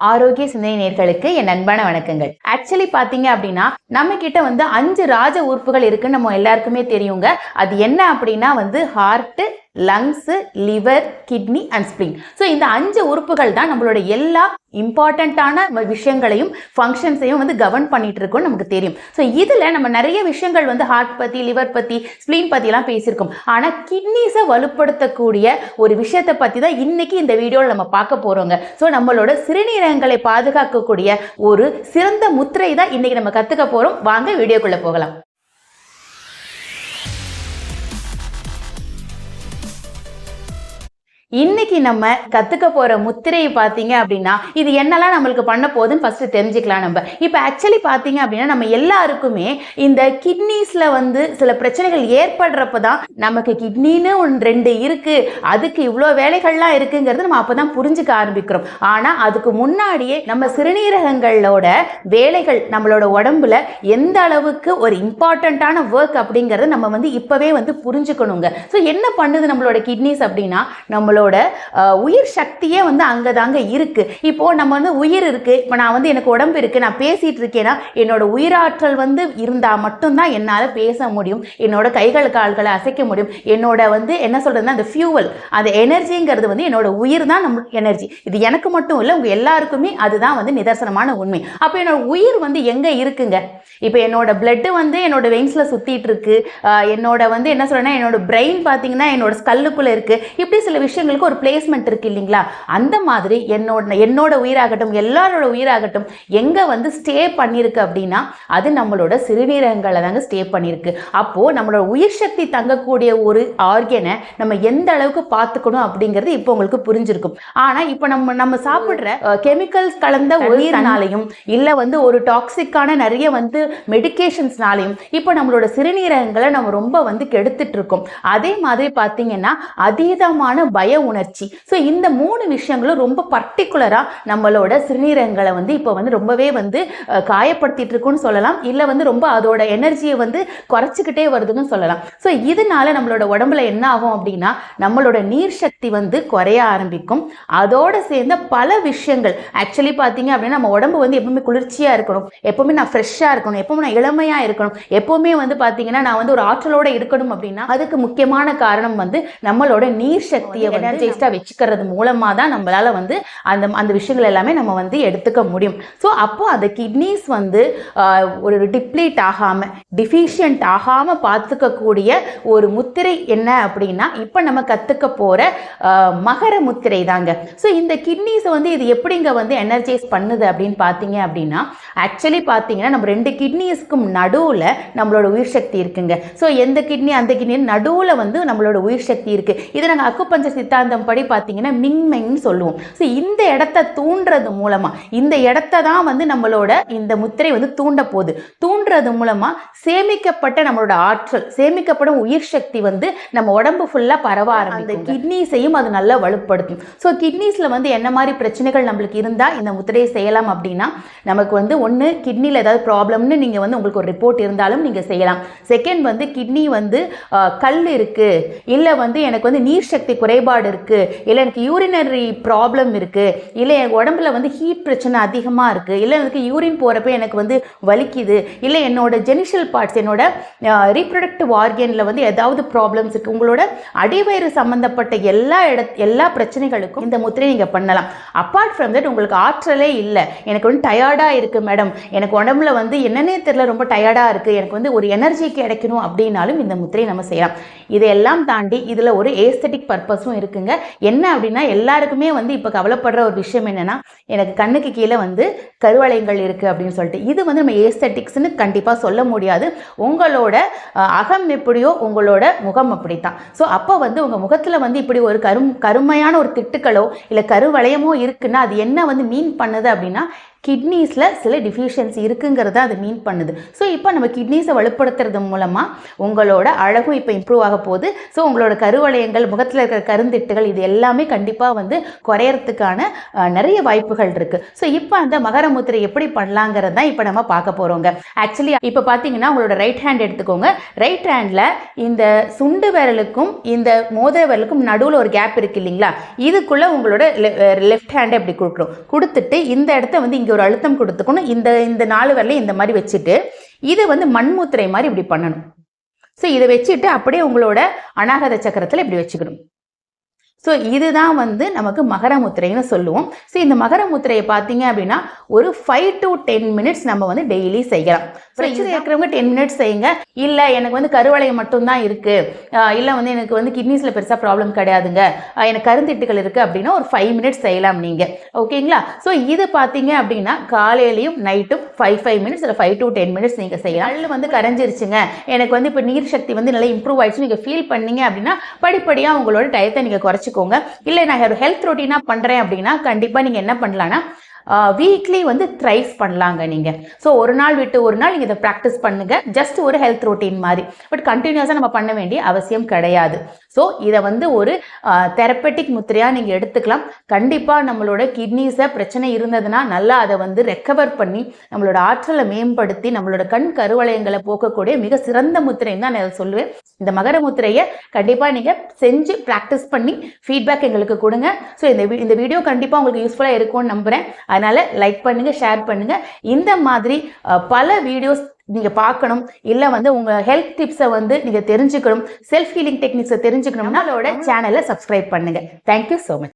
ஆரோக்கிய சிந்தனை நேர்களுக்கு என் அன்பான வணக்கங்கள். ஆக்சுவலி பாத்தீங்க அப்படின்னா நம்ம கிட்ட வந்து அஞ்சு ராஜ உறுப்புகள் இருக்குன்னு நம்ம எல்லாருக்குமே தெரியுங்க. அது என்ன அப்படின்னா வந்து heart lungs liver kidney and spleen so இந்த அஞ்சு உறுப்புகள் தான் நம்மளோட எல்லா இம்பார்ட்டண்ட்டான விஷயங்களையும் ஃபங்க்ஷன்ஸையும் வந்து கவர்ன் பண்ணிட்டு இருக்கோம் நமக்கு தெரியும். ஸோ இதில் நம்ம நிறைய விஷயங்கள் வந்து ஹார்ட் பற்றி லிவர் பற்றி ஸ்பிளின் பற்றிலாம் பேசியிருக்கோம். ஆனால் கிட்னிஸை வலுப்படுத்தக்கூடிய ஒரு விஷயத்தை பற்றி தான் இன்னைக்கு இந்த வீடியோவில் நம்ம பார்க்க போகிறோங்க ஸோ நம்மளோட சிறுநீரகங்களை பாதுகாக்கக்கூடிய ஒரு சிறந்த முத்திரை தான் இன்னைக்கு நம்ம கற்றுக்க போகிறோம் வாங்க வீடியோக்குள்ளே போகலாம். இன்னைக்கு நம்ம கத்துக்க போற முத்திரையை பார்த்தீங்க அப்படின்னா இது என்னெல்லாம் நம்மளுக்கு பண்ண போகுதுன்னு ஃபர்ஸ்ட் தெரிஞ்சுக்கலாம் நம்ம. இப்போ ஆக்சுவலி பார்த்தீங்க அப்படின்னா நம்ம எல்லாருக்குமே இந்த கிட்னிஸ்ல வந்து சில பிரச்சனைகள் ஏற்படுறப்ப தான் நமக்கு கிட்னின்னு ஒன்று ரெண்டு இருக்கு. அதுக்கு இவ்வளோ வேலைகள்லாம் இருக்குங்கிறது நம்ம அப்பதான் புரிஞ்சுக்க ஆரம்பிக்கிறோம். ஆனா அதுக்கு முன்னாடியே நம்ம சிறுநீரகங்களோட வேலைகள் நம்மளோட உடம்புல எந்த அளவுக்கு ஒரு இம்பார்ட்டண்ட்டான ஒர்க் அப்படிங்கிறத நம்ம வந்து இப்பவே வந்து புரிஞ்சுக்கணுங்க. ஸோ என்ன பண்ணுது நம்மளோட கிட்னிஸ் அப்படின்னா நம்மளோட நம்மளோட உயிர் சக்தியே வந்து அங்கே தாங்க இருக்கு. இப்போது நம்ம வந்து உயிர் இருக்குது இப்போ நான் வந்து எனக்கு உடம்பு இருக்குது நான் பேசிட்டு இருக்கேன்னா என்னோட உயிராற்றல் வந்து இருந்தால் மட்டும்தான் என்னால் பேச முடியும். என்னோட கைகள் கால்களை அசைக்க முடியும். என்னோட வந்து என்ன சொல்றதுன்னா அந்த ஃபியூவல் அந்த எனர்ஜிங்கிறது வந்து என்னோட உயிர் தான் நம்ம எனர்ஜி இது எனக்கு மட்டும் இல்லை உங்கள் எல்லாருக்குமே அதுதான் வந்து நிதர்சனமான உண்மை. அப்போ என்னோட உயிர் வந்து எங்கே இருக்குங்க? இப்போ என்னோட பிளட்டு வந்து என்னோட வெயின்ஸில் சுற்றிட்டு இருக்கு. என்னோட வந்து என்ன சொல்றேன்னா என்னோட பிரெயின் பார்த்தீங்கன்னா என்னோட ஸ்கல்லுக்குள்ளே இருக்குது இப்படி சில விஷயங்களுக்கு ஒரு பிளேஸ்மெண்ட் இருக்கு இல்லைங்களா? அந்த மாதிரி என்னோட என்னோட உயிராகட்டும் எல்லாரோட உயிராகட்டும் எங்க வந்து ஸ்டே பண்ணியிருக்கு அப்படின்னா அது நம்மளோட சிறுநீரகங்களை தாங்க ஸ்டே பண்ணியிருக்கு. அப்போ நம்மளோட உயிர் சக்தி தங்கக்கூடிய ஒரு ஆர்கனை நம்ம எந்த அளவுக்கு பார்த்துக்கணும் அப்படிங்கிறது இப்போ உங்களுக்கு புரிஞ்சிருக்கும். ஆனா இப்போ நம்ம நம்ம சாப்பிடுற கெமிக்கல்ஸ் கலந்த உயிர்னாலையும் இல்ல வந்து ஒரு டாக்ஸிக்கான நிறைய வந்து மெடிகேஷன்ஸ்னாலையும் இப்போ நம்மளோட சிறுநீரகங்களை நம்ம ரொம்ப வந்து கெடுத்துட்டு இருக்கோம். அதே மாதிரி பார்த்தீங்கன்னா அதீதமான பய உணர்ச்சி. ஸோ இந்த மூணு விஷயங்களும் ரொம்ப பர்டிகுலராக நம்மளோட சிறுநீரகங்களை வந்து இப்போ வந்து ரொம்பவே வந்து காயப்படுத்திட்டு இருக்குன்னு சொல்லலாம். இல்லை வந்து ரொம்ப அதோட எனர்ஜியை வந்து குறைச்சிக்கிட்டே வருதுன்னு சொல்லலாம். ஸோ இதனால நம்மளோட உடம்புல என்ன ஆகும் அப்படின்னா நம்மளோட நீர் சக்தி வந்து குறைய ஆரம்பிக்கும். அதோட சேர்ந்த பல விஷயங்கள் ஆக்சுவலி பார்த்தீங்க அப்படின்னா நம்ம உடம்பு வந்து எப்பவுமே குளிர்ச்சியா இருக்கணும். எப்பவுமே நான் ஃப்ரெஷ்ஷாக இருக்கணும். எப்பவுமே நான் இளமையாக இருக்கணும். எப்பவுமே வந்து பார்த்தீங்கன்னா நான் வந்து ஒரு ஆற்றலோட இருக்கணும் அப்படின்னா அதுக்கு முக்கியமான காரணம் வந்து நம்மளோட நீர் சக்தியை எனர்ஜைஸ்டாக வச்சுக்கிறது மூலமாக தான் நம்மளால வந்து அந்த அந்த விஷயங்கள் எல்லாமே நம்ம வந்து எடுத்துக்க முடியும். ஸோ அப்போ அந்த கிட்னிஸ் வந்து ஒரு டிப்ளீட் ஆகாம டிஃபிஷியன்ட் ஆகாமல் பார்த்துக்கக்கூடிய ஒரு முத்திரை என்ன அப்படின்னா இப்போ நம்ம கற்றுக்க போகிற மகர முத்திரை தாங்க ஸோ இந்த கிட்னிஸை வந்து இது எப்படிங்க வந்து எனர்ஜைஸ் பண்ணுது அப்படின்னு பார்த்தீங்க அப்படின்னா ஆக்சுவலி பார்த்தீங்கன்னா நம்ம ரெண்டு கிட்னிஸ்க்கும் நடுவில் நம்மளோட உயிர் சக்தி இருக்குங்க. ஸோ எந்த கிட்னி அந்த கிட்னி நடுவில் வந்து நம்மளோட உயிர் சக்தி இருக்குது இதை நாங்கள் அக்குப்பஞ்ச சித்தாந்தம் படி பார்த்தீங்கன்னா மின்மென்னு சொல்லுவோம். ஸோ இந்த இடத்த தூண்டுறது மூலமாக இந்த இடத்த தான் வந்து நம்மளோட இந்த முத்திரை வந்து தூண்ட போகுது. தூண்டுறது மூலமாக சேமிக்கப்பட்ட நம்மளோட ஆற்றல் சேமிக்கப்படும் உயிர் சக்தி வந்து நம்ம உடம்பு ஃபுல்லாக பரவ ஆரம்பிக்கும் அந்த கிட்னிஸையும் அது நல்லா வலுப்படுத்தும். ஸோ கிட்னிஸில் வந்து என்ன மாதிரி பிரச்சனைகள் நம்மளுக்கு இருந்தால் இந்த முத்திரையை செய்யலாம் அப்படின்னா நமக்கு வந்து ஒன்று கிட்னியில் ஏதாவது ப்ராப்ளம்னு நீங்கள் வந்து உங்களுக்கு ஒரு ரிப்போர்ட் இருந்தாலும் நீங்கள் செய்யலாம். செகண்ட் வந்து கிட்னி வந்து கல் இருக்குது இல்லை வந்து எனக்கு வந்து நீர் சக்தி குறைபாடு இருக்குது இல்லை எனக்கு யூரினரி ப்ராப்ளம் இருக்குது இல்லை என் உடம்புல வந்து ஹீட் பிரச்சனை அதிகமாக இருக்குது இல்லை எனக்கு யூரின் போகிறப்ப எனக்கு வந்து வலிக்குது. இல்லை என்னோட ஜெனிஷியல் பார்ட்ஸ் என்னோட ரீப்ரொடக்டிவ் ஆர்கனில் வந்து ஏதாவது ப்ராப்ளம்ஸ் இருக்குது உங்களோட அடிவயிறு சம்மந்தப்பட்ட எல்லா இட எல்லா பிரச்சனைகளுக்கும் இந்த முத்திரை நீங்கள் பண்ணலாம். அப்பார்ட் ஃப்ரம் தட் உங்களுக்கு ஆற்றலே இல்லை. எனக்கு வந்து டயர்டாக இருக்குது மேடம் எனக்கு உடம்புல வந்து என்னன்னே தெரியல ரொம்ப டயர்டாக இருக்குது எனக்கு வந்து ஒரு எனர்ஜி கிடைக்கணும் அப்படின்னாலும் இந்த முத்திரையை நம்ம செய்யலாம். இதையெல்லாம் தாண்டி இதில் ஒரு ஏஸ்தட்டிக் பர்பஸும் இருக்குங்க. என்ன அப்படின்னா எல்லாருக்குமே வந்து இப்போ கவலைப்படுற ஒரு விஷயம் என்னென்னா எனக்கு கண்ணுக்கு கீழே வந்து கருவளையங்கள் இருக்குது அப்படின்னு சொல்லிட்டு. இது வந்து நம்ம ஏஸ்தட்டிக்ஸ்னு கண்டிப்பாக சொல்ல முடியாது. உங்களோட அகம் எப்படியோ உங்களோட முகம் அப்படித்தான். ஸோ அப்போ வந்து உங்கள் முகத்தில் வந்து இப்படி ஒரு கரும் கருமையான ஒரு திட்டுக்களோ இல்லை கருவளையமோ இருக்குன்னா அது என்ன வந்து மீன் பண்ணுது அப்படின்னா கிட்னிஸில் சில டிஃபிஷியன்சி இருக்குங்கிறத அது மீன் பண்ணுது. ஸோ இப்போ நம்ம கிட்னிஸை வலுப்படுத்துறது மூலமாக உங்களோட அழகும் இப்போ இம்ப்ரூவ் ஆக போகுது. ஸோ உங்களோட கருவளையங்கள் முகத்தில் இருக்கிற கருந்திட்டுகள் இது எல்லாமே கண்டிப்பாக வந்து குறையறதுக்கான நிறைய வாய்ப்புகள் இருக்குது ஸோ இப்போ அந்த மகர முத்திரை எப்படி பண்ணலாங்கிறது தான் இப்போ நம்ம பார்க்க போகிறோங்க ஆக்சுவலி இப்போ பார்த்தீங்கன்னா உங்களோட ரைட் ஹேண்ட் எடுத்துக்கோங்க. ரைட் ஹேண்டில் இந்த சுண்டு விரலுக்கும் இந்த மோதிர விரலுக்கும் நடுவில் ஒரு கேப் இருக்கு இல்லைங்களா? இதுக்குள்ளே உங்களோட லெஃப்ட் ஹேண்டை அப்படி கொடுக்கணும்? கொடுத்துட்டு இந்த இடத்த வந்து இங்கே ஒரு அழுத்தம் கொடுத்துக்கணும். இந்த இந்த நாலு வரலையும் இந்த மாதிரி வச்சுட்டு இதை வந்து மண்முத்திரை மாதிரி இப்படி பண்ணணும். ஸோ இதை வச்சுட்டு அப்படியே உங்களோட அநாகத சக்கரத்தில் இப்படி வச்சுக்கணும். ஸோ இதுதான் வந்து நமக்கு மகர முத்திரைன்னு சொல்லுவோம். ஸோ இந்த மகர முத்திரையை பார்த்தீங்க அப்படின்னா ஒரு ஃபைவ் டு டென் மினிட்ஸ் நம்ம வந்து டெய்லி செய்யலாம். இது இருக்கிறவங்க டென் மினிட்ஸ் செய்யுங்க. இல்லை எனக்கு வந்து கருவளையம் மட்டும்தான் இருக்குது இல்லை வந்து எனக்கு வந்து கிட்னிஸில் பெருசாக ப்ராப்ளம் கிடையாதுங்க. எனக்கு கருந்திட்டுகள் இருக்குது அப்படின்னா ஒரு ஃபைவ் மினிட்ஸ் செய்யலாம் நீங்கள் ஓகேங்களா? ஸோ இது பார்த்தீங்க அப்படின்னா காலையிலையும் நைட்டும் ஃபைவ் ஃபைவ் மினிட்ஸ் இல்லை ஃபைவ் டு டென் மினிட்ஸ் நீங்கள் செய்யலாம். கல் வந்து கரைஞ்சிருச்சுங்க. எனக்கு வந்து இப்போ நீர் சக்தி வந்து நல்லா இம்ப்ரூவ் ஆயிடுச்சு நீங்கள் ஃபீல் பண்ணீங்க அப்படின்னா படிப்படியாக உங்களோட டயத்தை நீங்கள் வச்சுக்கோங்க. இல்லை நான் ஒரு ஹெல்த் ரொட்டீனாக பண்ணுறேன் அப்படின்னா கண்டிப்பாக நீங்கள் என்ன பண்ணலான்னா வீக்லி வந்து த்ரைஸ் பண்ணலாங்க நீங்கள் ஸோ ஒரு நாள் விட்டு ஒரு நாள் நீங்கள் இதை ப்ராக்டிஸ் பண்ணுங்கள் ஜஸ்ட் ஒரு ஹெல்த் ரொட்டீன் மாதிரி. பட் கண்டினியூஸாக நம்ம பண்ண வேண்டிய அவசியம் கிடையாது. ஸோ இதை வந்து ஒரு தெரப்பட்டிக் முத்திரையாக நீங்கள் எடுத்துக்கலாம். கண்டிப்பாக நம்மளோட கிட்னிஸை பிரச்சனை இருந்ததுன்னா நல்லா அதை வந்து ரெக்கவர் பண்ணி நம்மளோட ஆற்றலை மேம்படுத்தி நம்மளோட கண் கருவளையங்களை போக்கக்கூடிய மிக சிறந்த முத்திரைன்னு தான் நான் சொல்லுவேன். இந்த மகர முத்திரையை கண்டிப்பாக நீங்கள் செஞ்சு ப்ராக்டிஸ் பண்ணி ஃபீட்பேக் எங்களுக்கு கொடுங்க. ஸோ இந்த இந்த வீடியோ கண்டிப்பாக உங்களுக்கு யூஸ்ஃபுல்லாக இருக்கும்னு நம்புகிறேன் அதனால் லைக் பண்ணுங்கள் ஷேர் பண்ணுங்கள் இந்த மாதிரி பல வீடியோஸ் நீங்கள் பார்க்கணும். இல்லை வந்து உங்கள் ஹெல்த் டிப்ஸை வந்து நீங்கள் தெரிஞ்சுக்கணும். செல்ஃப் ஹீலிங் டெக்னிக்ஸை தெரிஞ்சுக்கணும்னா நம்மளோட சேனலை சப்ஸ்கிரைப் பண்ணுங்கள் தேங்க்யூ ஸோ மச்